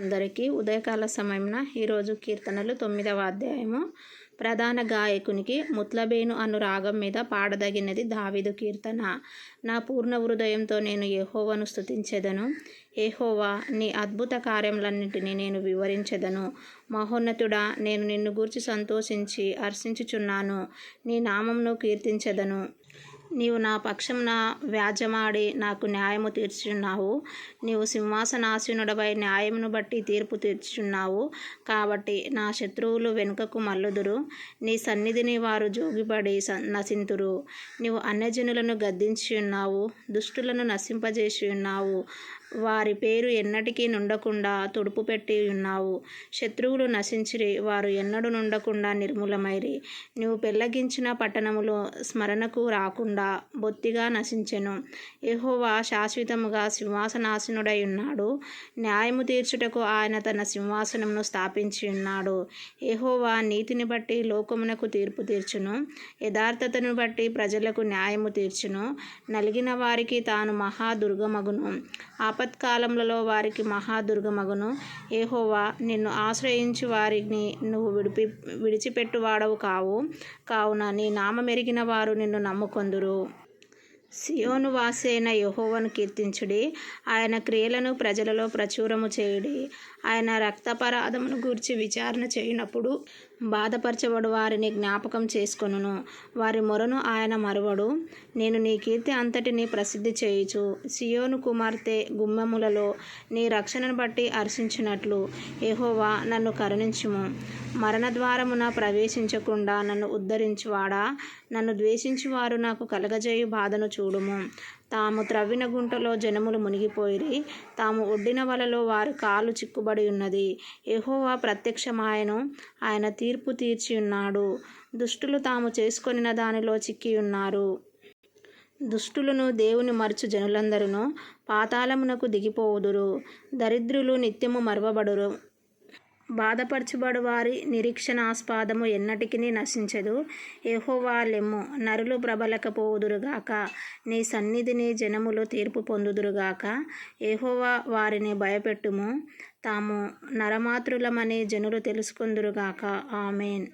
అందరికీ ఉదయకాల సమయమున ఈరోజు కీర్తనలు తొమ్మిదవ అధ్యాయము. ప్రధాన గాయకునికి ముత్లబేను అను రాగం మీద పాడదగినది దావిదు కీర్తన. నా పూర్ణ హృదయంతో నేను ఏహోవను స్తుతించెదను. ఏహోవా నీ అద్భుత కార్యములన్నింటినీ నేను వివరించెదను. మహోన్నతుడా నేను నిన్ను గూర్చి సంతోషించి హర్షించుచున్నాను నీ నామంను కీర్తించెదను. నీవు నా పక్షంన వ్యాజమాడి నాకు న్యాయము తీర్చున్నావు నీవు సింహాసనాసీనుడపై న్యాయమును బట్టి తీర్పు తీర్చున్నావు కాబట్టి నా శత్రువులు వెనుకకు మల్లుదురు నీ సన్నిధిని వారు జోగిపడి నశింతురు. నీవు అన్యజనులను గద్దించి ఉన్నావు దుష్టులను నశింపజేసి ఉన్నావు వారి పేరు ఎన్నటికీ నుండకుండా తుడుపు పెట్టి ఉన్నావు శత్రువులు నశించిరి. వారు ఎన్నడూ నుండకుండా నిర్మూలమైరి. నీవు పెళ్ళగించిన పట్టణములో స్మరణకు రాకుండా బొత్తిగా నశించెను. యహోవా శాశ్వతముగా సింహాసనాసనుడై ఉన్నాడు న్యాయము తీర్చుటకు ఆయన తన సింహాసనమును స్థాపించి ఉన్నాడు యహోవా నీతిని బట్టి లోకమునకు తీర్పు తీర్చును. యథార్థతను బట్టి ప్రజలకు న్యాయము తీర్చును. నలిగిన వారికి తాను మహాదుర్గమగును. ఆపత్కాలములలో వారికి మహాదుర్గమగును. ఏహోవా నిన్ను ఆశ్రయించి వారిని నువ్వు విడిపి విడిచిపెట్టువాడవు కావు. కావున నీ నామమెరిగిన వారు నిన్ను నమ్ముకొందురు. సియోను వాసైన యహోవను కీర్తించుడి. ఆయన క్రియలను ప్రజలలో ప్రచురము చేయుడి. ఆయన రక్తపరాధమును గూర్చి విచారణ చేయనప్పుడు బాధపరచబడు వారిని జ్ఞాపకం చేసుకొనును. వారి మొరను ఆయన మరువడు. నేను నీ కీర్తి అంతటిని ప్రసిద్ధి చేయుచు. సియోను కుమార్తె గుమ్మెములలో నీ రక్షణను బట్టి హర్షించినట్లు యహోవా నన్ను కరుణించుము. మరణద్వారమున ప్రవేశించకుండా నన్ను ఉద్ధరించువాడా? నన్ను ద్వేషించువారు నాకు కలగజేయు బాధను చూడుము. తాము త్రవ్విన గుంటలో జనములు మునిగిపోయిరి. తాము ఒడ్డిన వలలో వారి కాలు చిక్కుబడి ఉన్నది. ఎహోవా ప్రత్యక్షమాయను. ఆయన తీర్పు తీర్చి ఉన్నాడు దుష్టులు తాము చేసుకొనిన దానిలో చిక్కి ఉన్నారు దుష్టులను దేవుని మరచు జనులందరూ పాతాళమునకు దిగిపోవుదురు. దరిద్రులు నిత్యము మరవబడురు. బాధపరచబడు వారి నిరీక్షణాస్పాదము ఎన్నటికీ నశించదు. ఏహోవాలెమ్ము నరులు ప్రబలకపోవుదురుగాక నీ సన్నిధిని జనములు తీర్పు పొందుదురుగాక. ఏహోవా వారిని భయపెట్టుము. తాము నరమాతృలమని జనులు తెలుసుకుందురుగాక. ఆమెన్.